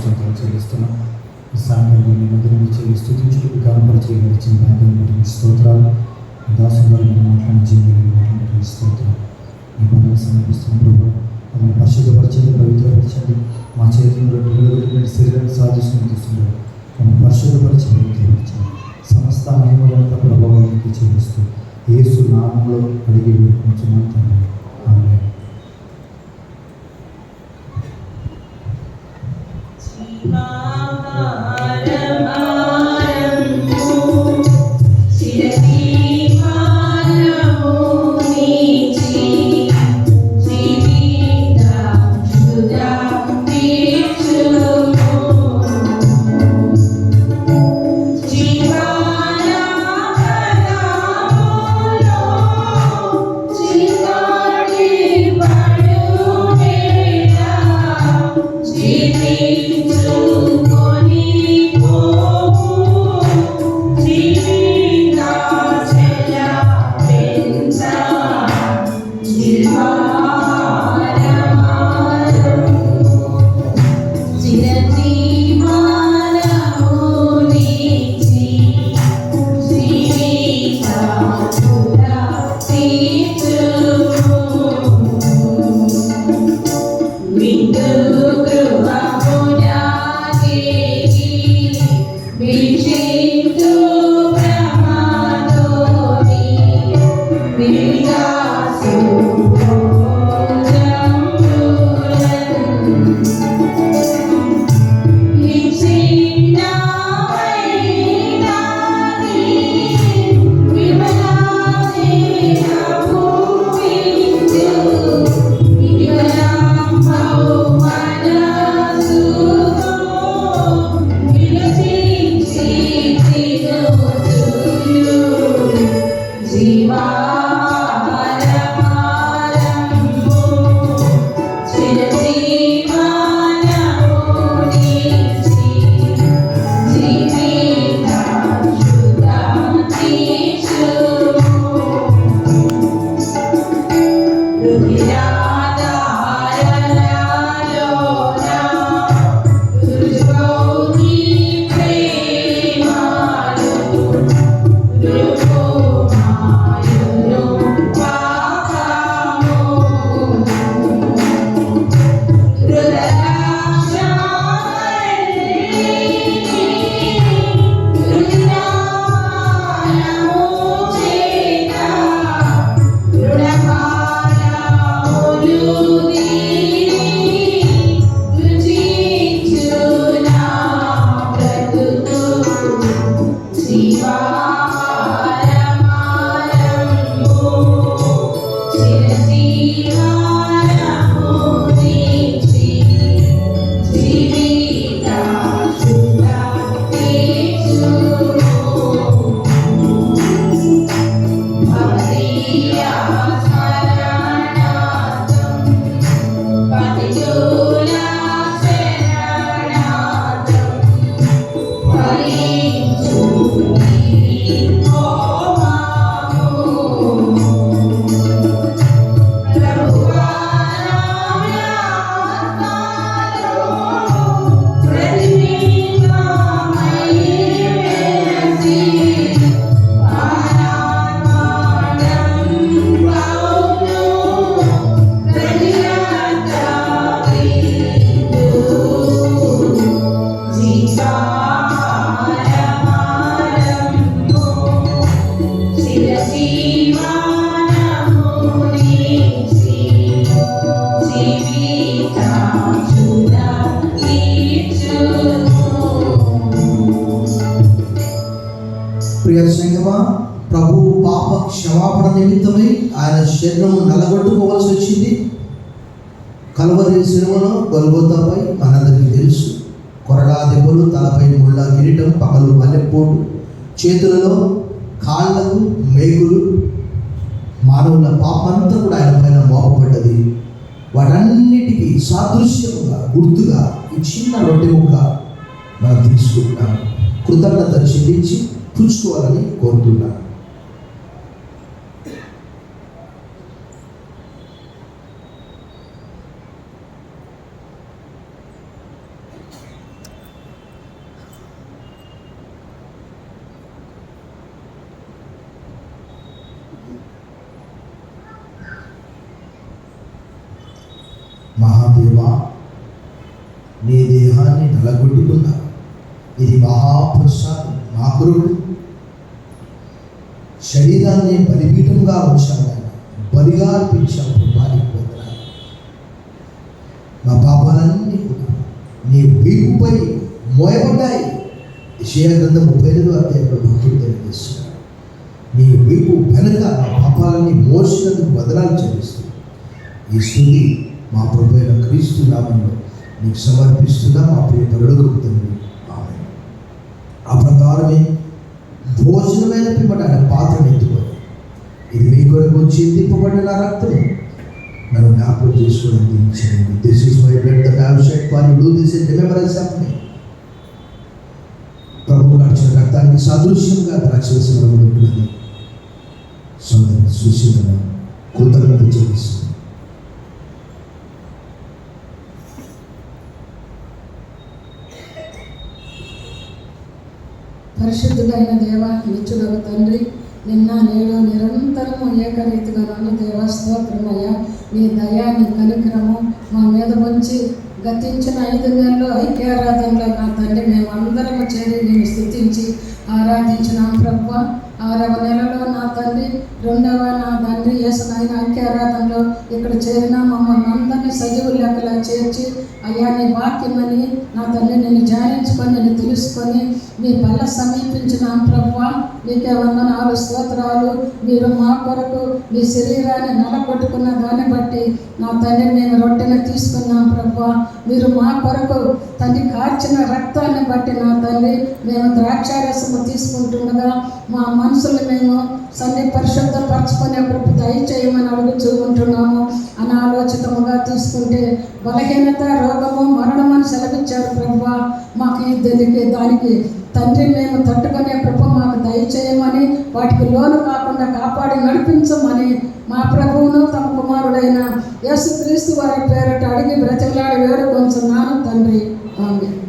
స్తోత్రాలు చెల్లిస్తున్నాం. సాయంత్రం మీ ఇచ్చే స్థుతించుటకు గానపరిచే ఇచ్చిన భాగ్యం స్తోత్రాలు. ఈ మాట్లాడిన జీవులను మాట్లాడిన మీ పనులు సమర్పిస్తున్న ప్రభు. మమ్మల్ని పరిశుద్ధపరచండి పవిత్రపరచండి. మా చేతుల్లో నిలబెట్టిన శరీరాన్ని సాధిస్తున్న తీసుకున్నారు మమ్మల్ని పరిశుద్ధపరిచి పవిత్రపరచండి. సమస్త మహిమలంత ప్రభావానికి చేస్తూ యేసు నామంలో అడిగి వేడుకుంటున్నాం తండ్రి. ఆమె ప్రియ పోవాల్సి వచ్చింది. కలవరి సినిమలో గొల్గోతాపై మనందరికీ తెలుసు. కొరడా దెబ్బలు తలపై ముళ్ళ కిరీటం పగలు మల్లెపోటు చేతులలో కాళ్ళకు మేగులు మానవుల పాపంతా కూడా ఆయన పైన మోపబడ్డది. వాటన్నిటికీ సాదృశ్యముగా గుర్తుగా ఈ చిన్న రొట్టె ముక్క మనం తీసుకుంటున్నాం. కృతజ్ఞత చెల్లించి పుచ్చుకోవాలని కోరుతున్నాను మహాదేవా నీ దేహాన్ని నలగొట్టుకున్నా. ఇది మహాప్రసాదం. మా కొరకు శరీరాన్ని బలిపీఠంగా ఉంచాను బలిగా అర్పించావు ప్రభానికి వందనాలు. మా పాపాలన్నీ కూడా నీ వీపుపై మోయబడ్డాయి. విషయ గ్రంథం ముప్పై ఐదు అధ్యాయంలో భక్తులు తెలియజేస్తున్నాడు నీ వీపు వెనుక నా పాపాలన్నీ మోసినందుకు బదలాలు చెల్లిస్తుంది ఈ స్థుతి మా ప్రభు క్రీస్తు నామంలో మీకు సమర్పిస్తున్నా మా ప్రియ పరుడుకుంటుంది ఆమె ఆ ప్రకారమే భోజనమైన పిమ్మట ఆయన పాత్ర ఎత్తుకొని ఇది మీ కొరకు చింతింపబడిన నా రక్తం నన్ను జ్ఞాపకం చేసుకోవడానికి దీవించండి this is my blood that I shed for you do this in remembrance of me ప్రభు నడిచిన రక్తానికి సాదృశ్యంగా ద్రాక్షరసం ఉంటున్నది సోదరు సుశీలన కృతజ్ఞత చేస్తుంది పరిశుద్ధుడైన దేవ నిత్యుడవు తండ్రి నిన్న నేడు నిరంతరము ఏకరీతిగా నన్ను దేవ స్తోత్రమయ్యా. నీ దయా నీ కనికరము మా మీద ఉంచి గతించిన ఐదు నెలలు ఐక్యారాధనలో నా తండ్రి మేమందరము చేరి నేను స్థుతించి ఆరాధించినాం ప్రభు ఆరవ నెలలో నా తండ్రి రెండవ నా తండ్రి నాయన ఐక్యారాధనలో ఇక్కడ చేరిన మమ్మల్ని అందరినీ సజీవ లెక్కలా చేర్చి అయ్యా నీ వాక్యమని నా తండ్రి నేను ధ్యానించుకొని నేను తెలుసుకొని మీ బల్ల సమీపించిన ప్రభు నీకే వందనాలు స్తోత్రాలు. మీరు మా కొరకు మీ శరీరాన్ని నలగొట్టుకున్న దాన్ని బట్టి నా తండ్రి మేము రొట్టెను తీసుకున్నాం ప్రభు మీరు మా కొరకు తల్లి కార్చిన రక్తాన్ని బట్టి నా తల్లి మేము ద్రాక్షారసము తీసుకుంటుండగా మా మనసులు మేము సన్ని పరిశుద్ధపరచుకునే ప్రభు దయచేయమని అడుగుతూ ఉంటున్నాము. అనాలోచితముగా తీసుకుంటే బలహీనత రోగము మరణం అని సెలవిచ్చారు ప్రభు. మాకు ఈ దీనికి దానికి తండ్రి మేము తట్టుకునే ప్రభు మాకు దయచేయమని వాటికి లోను కాకుండా కాపాడి నడిపించమని మా ప్రభువును తమ కుమారుడైన యేసుక్రీస్తు వారి పేరట అడిగి బ్రతిమలాడి వేడుకొంచున్నాను తండ్రి. ఆమె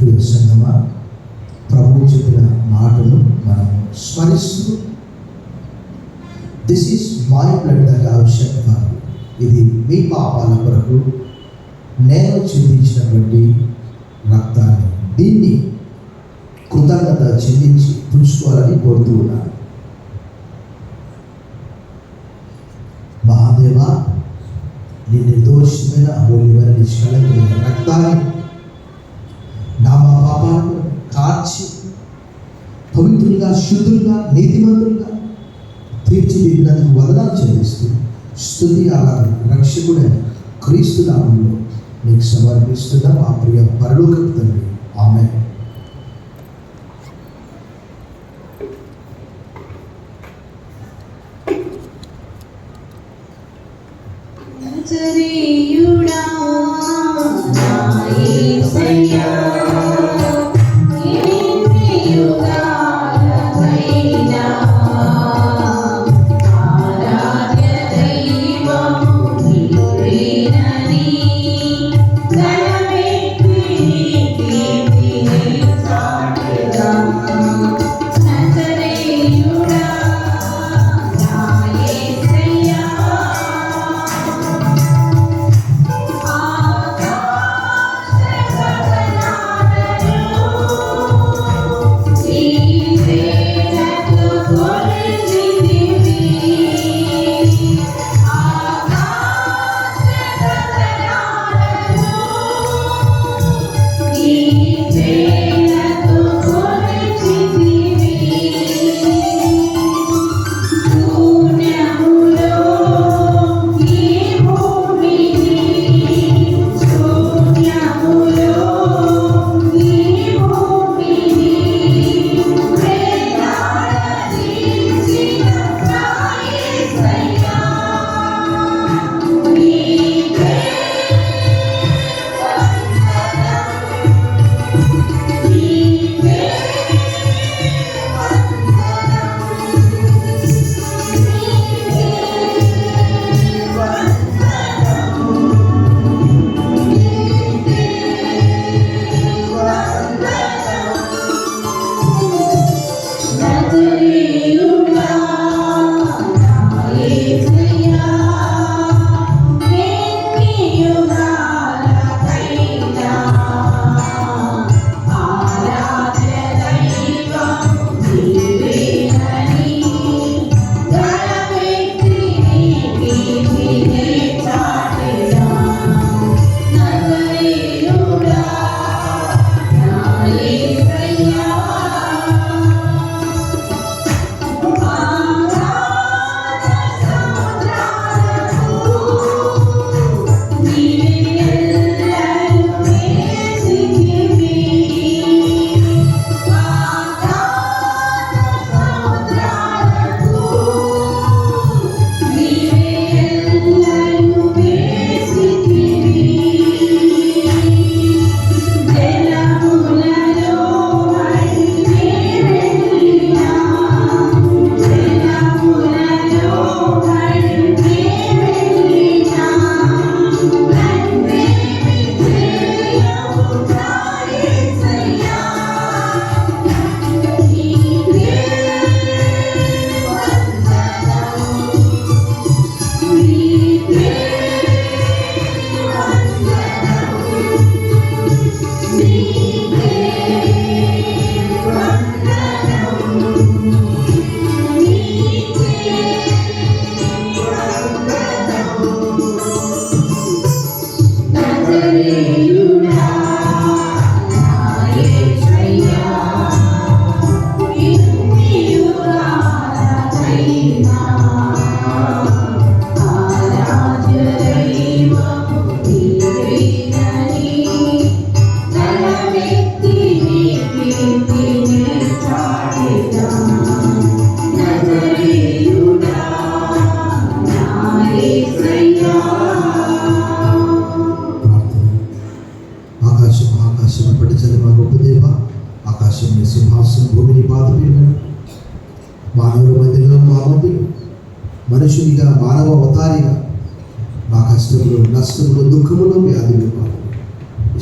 ప్రియ ప్రభువు చెప్పిన మాటలు మనం స్మరిస్తూ this is my blood that ఇది మీ పాపాల కొరకు నేను చిందించినటువంటి రక్తాన్ని. దీన్ని కృతజ్ఞత చెల్లించి పుచ్చుకోవాలని కోరుతూ ఉన్నాను. మహాదేవా నీ నిర్దోషమైన అమూల్యమైన నిష్కళంకమైన రక్తాన్ని కార్చి పవిత్రులుగా శుద్ధులుగా నీతిమంతులుగా తీర్చిదిద్దడానికి వదనాలు చెల్లిస్తూ స్థుతి ఆరాధన రక్షకుడైన క్రీస్తు నామంలో నీకు సమర్పిస్తున్న. మా ప్రియ పరలోకపు తండ్రి. ఆమె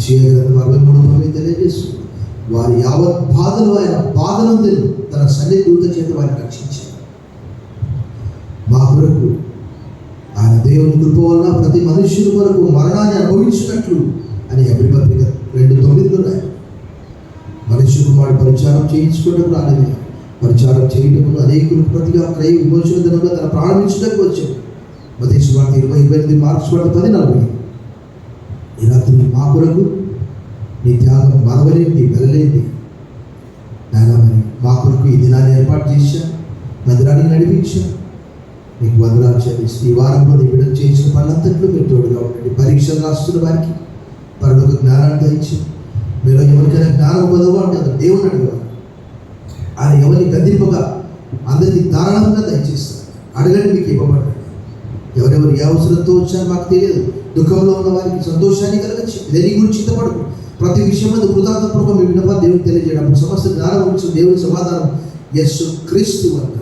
నష్టములు దుఃఖములు వ్యాధులు విషయ గ్రంథం అరవై మూడు మంది తెలియజేస్తూ వారి యావత్ బాధలు ఆయన బాధనందులు తన సన్ని దూత చేత వారిని రక్షించారు. మా కొరకు ఆయన దేవుని కృప వలన ప్రతి మనుష్యుని కొరకు మరణాన్ని అనుభవించినట్లు అని అభిపత్రిక రెండు తొమ్మిదిలో రాయారు మనుష్య కుమారుడు పరిచారం చేయించుకోవడం రాలేదు పరిచారం చేయటం అనేకులు ప్రతిగా క్రయ విమోచన దినంగా తన ప్రారంభించడానికి వచ్చాడు మతేశ్వ ఇరవై ఇరవై ఎనిమిది మార్క్స్ వార్త పది నలభై ఈ రాత్రి మా కొరకు నీ త్యాగం మరవలేంది వెళ్ళలేంది నాయన మరి మా కొరకు ఈ దినాన్ని ఏర్పాటు చేశా మందిరాన్ని నడిపించా. నీకు వందనాలు చెల్లిస్తూ ఈ వారంలో నీ విడుదల చేసిన పనులంతట్లో మీరు తోడుగా ఉండండి. పరీక్షలు రాస్తున్న వారికి పరలోక జ్ఞానాన్ని దయచి. మీరు ఎవరికైనా జ్ఞానం పొందవా అంటే అతను దేవుని అడగవాలి ఆయన ఎవరిని గదింపగా అందరికీ ధారాళంగా దయచేస్తారు అడగండి మీకు ఇవ్వబడ్డాడు. ఎవరెవరు ఏ అవసరంతో వచ్చారో మాకు తెలియదు. దుఃఖంలో ఉన్న వారికి సంతోషాన్ని కలగచ్చు దేని గురించి చింతపడకు ప్రతి విషయం మీద కృతజ్ఞతపూర్వక మీ విన్నప దేవుడు తెలియజేయడం సమస్త జ్ఞానం గురించి దేవుని సమాధానం యస్సు క్రీస్తు వల్ల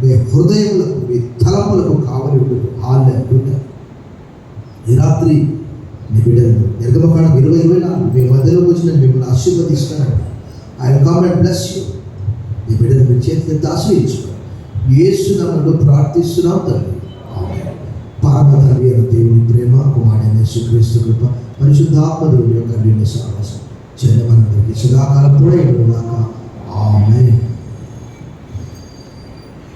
మీ హృదయములకు మీ తలములకు కావలి ఉండదు హాలెలూయా ఈ రాత్రి నీ బిడ్డలు నిర్గమకాడ ఇరవై ఇరవై నాలుగు మీ మధ్యలోకి వచ్చిన మిమ్మల్ని ఆశీర్వదిస్తాను. ఆయన కామెంట్ బ్లెస్ యూ నీ బిడ్డలు మీ చేతికి ఆశ్రయించుకో యేసు నామంలో ప్రార్థిస్తున్నాం తండ్రి. పరమ తండ్రి అయిన దేవుని ప్రేమ కుమారుడైన యేసుక్రీస్తు కృప పరిశుద్ధాత్మ దేవుని యొక్క అన్యోన్య సహవాసం చేయమనందరికీ సదాకాలం కూడా ఆమె